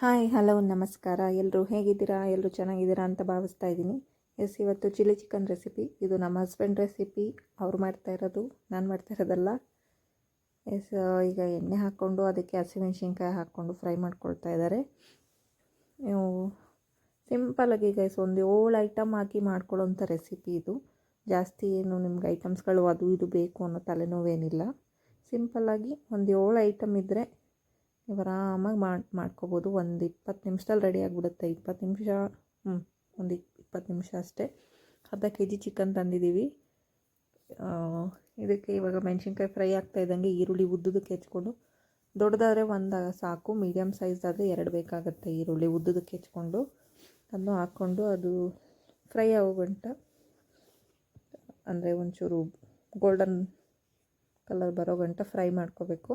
Hi, hello, ನಮಸ್ಕಾರ. ಎಲ್ಲರೂ ಹೇಗಿದ್ದೀರಾ? ಎಲ್ಲರೂ ಚೆನ್ನಾಗಿದ್ದೀರಾ ಅಂತ ಭಾವಿಸ್ತಾ ಇದ್ದೀನಿ. ಎಸ್, ಇವತ್ತು ಚಿಲ್ಲಿ ಚಿಕನ್ ರೆಸಿಪಿ. ಇದು ನಮ್ಮ ಹಸ್ಬೆಂಡ್ ರೆಸಿಪಿ. ಅವ್ರು ಮಾಡ್ತಾ ಇರೋದು, ನಾನು ಮಾಡ್ತಾ ಇರೋದಲ್ಲ. ಎಸ್ ಈಗ ಎಣ್ಣೆ ಹಾಕ್ಕೊಂಡು ಅದಕ್ಕೆ ಹಸಿಮೆಣ್ಸಿನ್ಕಾಯಿ ಹಾಕ್ಕೊಂಡು ಫ್ರೈ ಮಾಡ್ಕೊಳ್ತಾ ಇದ್ದಾರೆ. ನೀವು ಸಿಂಪಲಾಗಿ ಗೈಸ್ ಒಂದು ಏಳು ಐಟಮ್ ಹಾಕಿ ಮಾಡ್ಕೊಳ್ಳೋಂಥ ರೆಸಿಪಿ ಇದು. ಜಾಸ್ತಿ ಏನು ನಿಮ್ಗೆ ಐಟಮ್ಸ್ಗಳು ಅದು ಇದು ಬೇಕು ಅನ್ನೋ ತಲೆನೋವೇನಿಲ್ಲ. ಸಿಂಪಲ್ಲಾಗಿ ಒಂದು ಏಳು ಐಟಮ್ ಇದ್ದರೆ ನೀವು ಆರಾಮಾಗಿ ಮಾಡಿ, ಮಾಡ್ಕೋಬೋದು. ಒಂದು ಇಪ್ಪತ್ತು ನಿಮಿಷದಲ್ಲಿ ರೆಡಿ ಆಗಿಬಿಡುತ್ತೆ. ಇಪ್ಪತ್ತು ನಿಮಿಷ ಹ್ಞೂ ಒಂದು ಇಪ್ಪತ್ತು ನಿಮಿಷ ಅಷ್ಟೇ. ಅರ್ಧ ಕೆ ಜಿ ಚಿಕನ್ ತಂದಿದ್ದೀವಿ ಇದಕ್ಕೆ ಇವಾಗ ಮೆಣಸಿನ್ಕಾಯಿ ಫ್ರೈ ಆಗ್ತಾ ಇದ್ದಂಗೆ ಈರುಳ್ಳಿ ಉದ್ದದಕ್ಕೆ ಹೆಚ್ಕೊಂಡು, ದೊಡ್ಡದಾದರೆ ಒಂದು ಸಾಕು ಮೀಡಿಯಮ್ ಸೈಜ್ದಾದರೆ ಎರಡು ಬೇಕಾಗುತ್ತೆ ಈರುಳ್ಳಿ ಉದ್ದದಕ್ಕೆ ಹೆಚ್ಕೊಂಡು. ಅದನ್ನು ಹಾಕ್ಕೊಂಡು ಅದು ಫ್ರೈ ಆಗೋ ಗಂಟ, ಅಂದರೆ ಒಂಚೂರು ಗೋಲ್ಡನ್ ಕಲರ್ ಬರೋ ಗಂಟ ಫ್ರೈ ಮಾಡ್ಕೋಬೇಕು.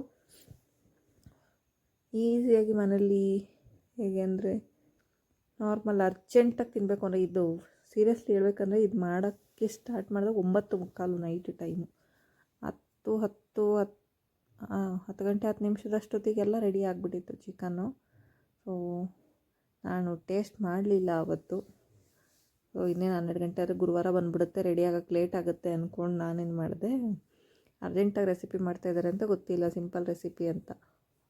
ಈಸಿಯಾಗಿ ಮನೇಲಿ ಹೇಗೆ ಅಂದರೆ ನಾರ್ಮಲ್ ಅರ್ಜೆಂಟಾಗಿ ತಿನ್ನಬೇಕು ಅಂದರೆ ಇದು ಸೀರಿಯಸ್ಲಿ ಹೇಳ್ಬೇಕಂದ್ರೆ ಇದು ಮಾಡೋಕ್ಕೆ ಸ್ಟಾರ್ಟ್ ಮಾಡಿದಾಗ ಒಂಬತ್ತು ಮುಕ್ಕಾಲು ನೈಟ್ ಟೈಮು. ಹತ್ತು ಹತ್ತು ಹತ್ತು ಹತ್ತು ಗಂಟೆ ಹತ್ತು ನಿಮಿಷದಷ್ಟೊತ್ತಿಗೆಲ್ಲ ರೆಡಿ ಆಗಿಬಿಟ್ಟಿತ್ತು ಚಿಕನ್ನು. ಸೊ ನಾನು ಟೇಸ್ಟ್ ಮಾಡಲಿಲ್ಲ ಆವತ್ತು ಸೊ ಇನ್ನೇನು ಹನ್ನೆರಡು ಗಂಟೆ ಆದರೆ ಗುರುವಾರ ಬಂದುಬಿಡುತ್ತೆ, ರೆಡಿ ಆಗೋಕ್ಕೆ ಲೇಟ್ ಆಗುತ್ತೆ ಅಂದ್ಕೊಂಡು ನಾನೇನು ಮಾಡಿದೆ, ಅರ್ಜೆಂಟಾಗಿ ರೆಸಿಪಿ ಮಾಡ್ತಾಯಿದ್ದಾರೆ ಅಂತ ಗೊತ್ತಿಲ್ಲ, ಸಿಂಪಲ್ ರೆಸಿಪಿ ಅಂತ.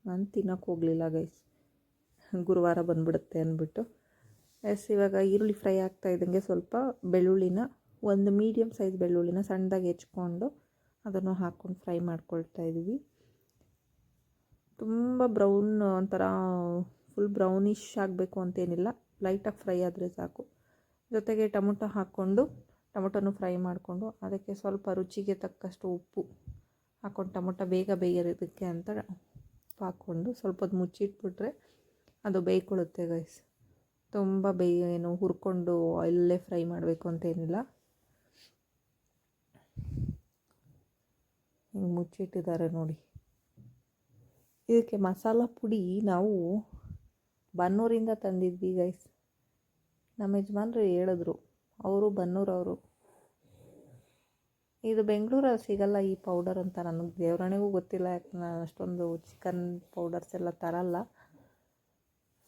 ನಾನು ತಿನ್ನೋಕೆ ಹೋಗಲಿಲ್ಲ ಗೈಸ್ ಗುರುವಾರ ಬಂದ್ಬಿಡುತ್ತೆ ಅಂದ್ಬಿಟ್ಟು. ಎಸ್ ಇವಾಗ ಈರುಳ್ಳಿ ಫ್ರೈ ಆಗ್ತಾ ಇದ್ದಂಗೆ ಸ್ವಲ್ಪ ಬೆಳ್ಳುಳ್ಳಿನ, ಒಂದು ಮೀಡಿಯಮ್ ಸೈಜ್ ಬೆಳ್ಳುಳ್ಳಿನ ಸಣ್ಣದಾಗಿ ಹೆಚ್ಕೊಂಡು ಅದನ್ನು ಹಾಕ್ಕೊಂಡು ಫ್ರೈ ಮಾಡ್ಕೊಳ್ತಾ ಇದ್ದೀವಿ ತುಂಬ ಬ್ರೌನ್ ಒಂಥರ ಫುಲ್ ಬ್ರೌನಿಶ್ ಆಗಬೇಕು ಅಂತೇನಿಲ್ಲ. ಲೈಟಾಗಿ ಫ್ರೈ ಆದರೆ ಸಾಕು. ಜೊತೆಗೆ ಟೊಮೊಟೊ ಹಾಕ್ಕೊಂಡು, ಟೊಮೊಟೊನು ಫ್ರೈ ಮಾಡಿಕೊಂಡು, ಅದಕ್ಕೆ ಸ್ವಲ್ಪ ರುಚಿಗೆ ತಕ್ಕಷ್ಟು ಉಪ್ಪು ಹಾಕ್ಕೊಂಡು, ಟೊಮೊಟೊ ಬೇಗ ಬೇಯೋದಕ್ಕೆ ಅಂತ ಹಾಕ್ಕೊಂಡು ಸ್ವಲ್ಪ ಹೊತ್ತು ಮುಚ್ಚಿಟ್ಬಿಟ್ರೆ ಅದು ಬೇಯ್ಕೊಳ್ಳುತ್ತೆ ಗೈಸ್ ತುಂಬ ಬೇಯ, ಏನು ಹುರ್ಕೊಂಡು ಆಯಿಲಲ್ಲೇ ಫ್ರೈ ಮಾಡಬೇಕು ಅಂತೇನಿಲ್ಲ ಹಿಂಗೆ ಮುಚ್ಚಿಟ್ಟಿದ್ದಾರೆ ನೋಡಿ. ಇದಕ್ಕೆ ಮಸಾಲ ಪುಡಿ ನಾವು ಬನ್ನೂರಿಂದ ತಂದಿದ್ವಿ ಗೈಸ್ ನಮ್ಮ ಯಜಮಾನ್ರು ಹೇಳಿದ್ರು. ಅವರು ಬನ್ನೂರವರು. ಇದು ಬೆಂಗಳೂರಲ್ಲಿ ಸಿಗಲ್ಲ ಈ ಪೌಡರ್ ಅಂತ ನನಗೆ ದೇವರಾಣಿಗೂ ಗೊತ್ತಿಲ್ಲ, ಯಾಕೆ ನಾನು ಅಷ್ಟೊಂದು ಚಿಕನ್ ಪೌಡರ್ಸ್ ಎಲ್ಲ ತರಲ್ಲ.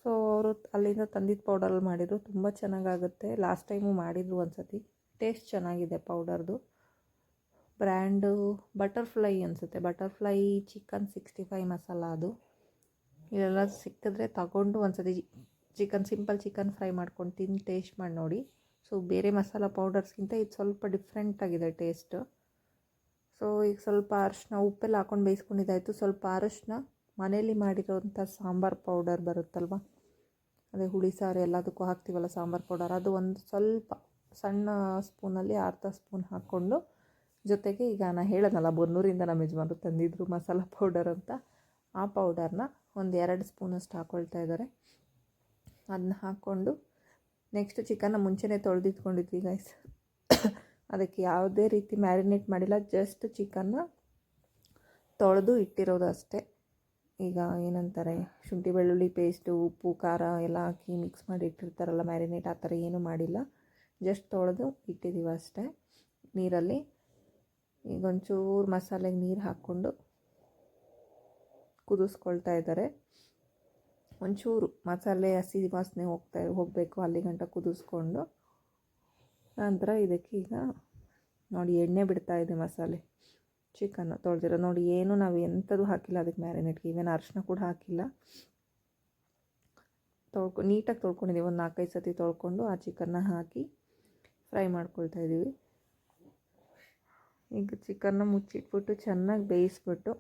ಸೊ ಅವರು ಅಲ್ಲಿಂದ ತಂದಿದ್ದ ಪೌಡರಲ್ಲಿ ಮಾಡಿದರು, ತುಂಬ ಚೆನ್ನಾಗಾಗುತ್ತೆ. ಲಾಸ್ಟ್ ಟೈಮು ಮಾಡಿದರು ಒಂದು ಸತಿ ಟೇಸ್ಟ್ ಚೆನ್ನಾಗಿದೆ ಪೌಡರ್ದು ಬ್ರ್ಯಾಂಡು ಬಟರ್ಫ್ಲೈ ಅನಿಸುತ್ತೆ. Butterfly chicken sixty five masala ಅದು. ಇದೆಲ್ಲ ಸಿಕ್ಕಿದ್ರೆ ತಗೊಂಡು ಒಂದು ಸತಿ ಚಿಕನ್ ಸಿಂಪಲ್ ಚಿಕನ್ ಫ್ರೈ ಮಾಡ್ಕೊಂಡು ತಿಂದು ಟೇಸ್ಟ್ ಮಾಡಿ ನೋಡಿ. ಸೊ ಬೇರೆ ಮಸಾಲ ಪೌಡರ್ಸ್ಗಿಂತ ಇದು ಸ್ವಲ್ಪ ಡಿಫ್ರೆಂಟಾಗಿದೆ ಟೇಸ್ಟು. ಸೊ ಈಗ ಸ್ವಲ್ಪ ಅರಶಿನ ಉಪ್ಪೆಲ್ಲ ಹಾಕೊಂಡು ಬೇಯಿಸ್ಕೊಂಡಿದ್ದಾಯಿತು. ಸ್ವಲ್ಪ ಅರಶಿನ ಮನೇಲಿ ಮಾಡಿರೋಂಥ ಸಾಂಬಾರು ಪೌಡರ್ ಬರುತ್ತಲ್ವ? ಅದೇ ಹುಳಿ, ಸಾರು ಎಲ್ಲದಕ್ಕೂ ಹಾಕ್ತೀವಲ್ಲ ಸಾಂಬಾರು ಪೌಡರ್. ಅದು ಒಂದು ಸ್ವಲ್ಪ ಸಣ್ಣ ಸ್ಪೂನಲ್ಲಿ ಅರ್ಧ ಸ್ಪೂನ್ ಹಾಕ್ಕೊಂಡು ಜೊತೆಗೆ ಈಗ ನಾನು ಹೇಳೋದಲ್ಲ, ಬನ್ನೂರಿಂದ ನಮ್ಮ ಯಜಮಾನರು ತಂದಿದ್ರು ಮಸಾಲ ಪೌಡರ್ ಅಂತ. ಆ ಪೌಡರ್ನ ಒಂದು ಎರಡು ಸ್ಪೂನಷ್ಟು ಹಾಕ್ಕೊಳ್ತಾ ಇದ್ದಾರೆ. ಅದನ್ನ ಹಾಕ್ಕೊಂಡು ನೆಕ್ಸ್ಟ್ ಚಿಕನ್ನ ಮುಂಚೆನೇ ತೊಳೆದಿಟ್ಕೊಂಡಿದ್ವಿ ಗೈಸ್ ಅದಕ್ಕೆ ಯಾವುದೇ ರೀತಿ ಮ್ಯಾರಿನೇಟ್ ಮಾಡಿಲ್ಲ ಜಸ್ಟ್ ಚಿಕನ್ನ ತೊಳೆದು ಇಟ್ಟಿರೋದು ಅಷ್ಟೇ. ಈಗ ಏನಂತಾರೆ, ಶುಂಠಿ ಬೆಳ್ಳುಳ್ಳಿ ಪೇಸ್ಟು ಉಪ್ಪು, ಖಾರ ಎಲ್ಲ ಹಾಕಿ ಮಿಕ್ಸ್ ಮಾಡಿ ಇಟ್ಟಿರ್ತಾರಲ್ಲ, ಮ್ಯಾರಿನೇಟ್ ಆ ಥರ ಏನೂ ಮಾಡಿಲ್ಲ. ಜಸ್ಟ್ ತೊಳೆದು ಇಟ್ಟಿದ್ದೀವಿ ಅಷ್ಟೇ. ನೀರಲ್ಲಿ ಈಗ ಒಂಚೂರು ಮಸಾಲೆಗೆ ನೀರು ಹಾಕ್ಕೊಂಡು ಕುದಿಸ್ಕೊಳ್ತಾ ಇದ್ದಾರೆ. ಒಂಚೂರು ಮಸಾಲೆ, ಹಸಿ ವಾಸನೆ ಹೋಗ್ತಾ ಹೋಗಬೇಕು, ಅಲ್ಲಿ ಗಂಟ ಕುದಿಸ್ಕೊಂಡು. ನಂತರ ಇದಕ್ಕೆ ಈಗ ನೋಡಿ, ಎಣ್ಣೆ ಬಿಡ್ತಾ ಇದೆ ಮಸಾಲೆ. ಚಿಕನ್ನು ತೊಳೆದಿರೋ, ನೋಡಿ, ಏನು ನಾವು ಎಂಥದ್ದು ಹಾಕಿಲ್ಲ, ಅದಕ್ಕೆ ಮ್ಯಾರಿನೇಟ್ಗೆ ಇವೇನು ಅರಶಿನ ಕೂಡ ಹಾಕಿಲ್ಲ. ತೊಳ್ಕೊ, ನೀಟಾಗಿ ತೊಳ್ಕೊಂಡಿದ್ದೀವಿ ಒಂದು ನಾಲ್ಕೈದು ಸತಿ ತೊಳ್ಕೊಂಡು ಆ ಚಿಕನ್ನ ಹಾಕಿ ಫ್ರೈ ಮಾಡ್ಕೊಳ್ತಾ ಇದ್ದೀವಿ ಈಗ ಚಿಕನ್ನ ಮುಚ್ಚಿಟ್ಬಿಟ್ಟು ಚೆನ್ನಾಗಿ ಬೇಯಿಸ್ಬಿಟ್ಟು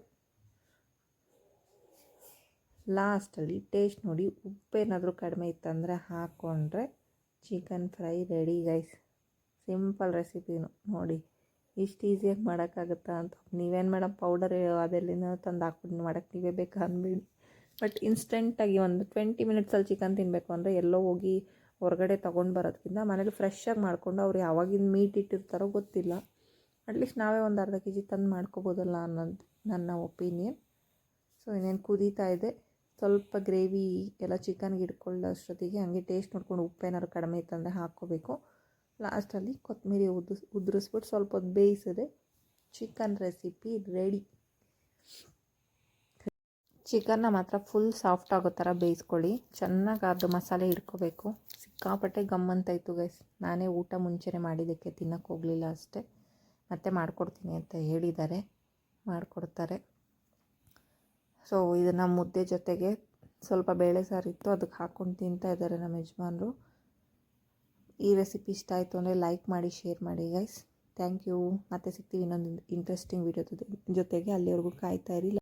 ಲಾಸ್ಟಲ್ಲಿ ಟೇಸ್ಟ್ ನೋಡಿ ಉಪ್ಪೇನಾದರೂ ಕಡಿಮೆ ಇತ್ತಂದರೆ ಹಾಕ್ಕೊಂಡ್ರೆ chicken fry ready guys. Simple ರೆಸಿಪಿನು ನೋಡಿ, ಇಷ್ಟು ಈಸಿಯಾಗಿ ಮಾಡೋಕ್ಕಾಗುತ್ತಾ ಅಂತ. ನೀವೇನು ಮೇಡಮ್ ಪೌಡರ್ ಅದೆಲ್ಲಿಂದ ತಂದು ಹಾಕ್ಬಿಟ್ಟು ಮಾಡೋಕ್ಕೆ ನೀವೇ ಬೇಕು ಅಂದ್ಬಿಡಿ. ಬಟ್ ಇನ್ಸ್ಟೆಂಟಾಗಿ ಒಂದು ಟ್ವೆಂಟಿ ಮಿನಿಟ್ಸಲ್ಲಿ ಚಿಕನ್ ತಿನ್ನಬೇಕು ಅಂದರೆ ಎಲ್ಲೋ ಹೋಗಿ ಹೊರಗಡೆ ತೊಗೊಂಡು ಬರೋದಕ್ಕಿಂತ ಮನೇಲಿ ಫ್ರೆಶ್ಶಾಗಿ ಮಾಡಿಕೊಂಡು ಅವ್ರು ಯಾವಾಗಿನ ಮೀಟ್ ಇಟ್ಟಿರ್ತಾರೋ ಗೊತ್ತಿಲ್ಲ. ಅಟ್ಲೀಸ್ಟ್ ನಾವೇ ಒಂದು ಅರ್ಧ ಕೆ ಜಿ ತಂದು ಮಾಡ್ಕೋಬೋದಲ್ಲ ಅನ್ನೋದು ನನ್ನ ಒಪಿನಿಯನ್ ಸೊ ಇನ್ನೇನು ಕುದೀತಾ ಇದೆ. ಸ್ವಲ್ಪ ಗ್ರೇವಿ ಎಲ್ಲ ಚಿಕನ್ಗೆ ಹಿಡ್ಕೊಳ್ಳೋ ಅಷ್ಟೊತ್ತಿಗೆ ಹಂಗೆ ಟೇಸ್ಟ್ ನೋಡ್ಕೊಂಡು ಉಪ್ಪೇನಾದ್ರು ಕಡಿಮೆ ಇತ್ತಂದರೆ ಹಾಕ್ಕೋಬೇಕು. ಲಾಸ್ಟಲ್ಲಿ ಕೊತ್ತಂಬರಿ ಉದ್, ಉದುರಿಸ್ಬಿಟ್ಟು ಸ್ವಲ್ಪ ಹೊತ್ತು ಬೇಯಿಸಿದ್ರೆ ಚಿಕನ್ ರೆಸಿಪಿ ರೆಡಿ. ಚಿಕನ್ನ ಮಾತ್ರ ಫುಲ್ ಸಾಫ್ಟ್ ಆಗೋ ಥರ ಬೇಯಿಸ್ಕೊಳ್ಳಿ. ಚೆನ್ನಾಗಿ ಅದು ಮಸಾಲೆ ಹಿಡ್ಕೋಬೇಕು. ಸಿಕ್ಕಾಪಟ್ಟೆ ಗಮ್ಮಂತಾಯಿತು ಗೈಸ್. ನಾನೇ ಊಟ ಮುಂಚೆನೇ ಮಾಡಿದ್ದಕ್ಕೆ ತಿನ್ನಕ್ಕೆ ಹೋಗಲಿಲ್ಲ ಅಷ್ಟೇ. ಮತ್ತೆ ಮಾಡಿಕೊಡ್ತೀನಿ ಅಂತ ಹೇಳಿದ್ದಾರೆ. ಮಾಡಿಕೊಡ್ತಾರೆ. ಸೊ ಇದನ್ನು ಮುದ್ದೆ ಜೊತೆಗೆ ಸ್ವಲ್ಪ ಬೇಳೆ ಸಾರಿತ್ತು ಅದಕ್ಕೆ ಹಾಕ್ಕೊಂಡು ತಿಂತಾ ಇದ್ದಾರೆ ನಮ್ಮ ಯಜಮಾನರು. ಈ ರೆಸಿಪಿ ಇಷ್ಟ ಆಯಿತು ಅಂದರೆ ಲೈಕ್ ಮಾಡಿ ಶೇರ್ ಮಾಡಿ ಗೈಸ್ ಥ್ಯಾಂಕ್ ಯು ಮತ್ತೆ ಸಿಗ್ತೀವಿ ಇನ್ನೊಂದು ಇಂಟ್ರೆಸ್ಟಿಂಗ್ ವಿಡಿಯೋ ಜೊತೆಗೆ. ಅಲ್ಲಿವರೆಗೂ ಕಾಯ್ತಾ ಇರಿ.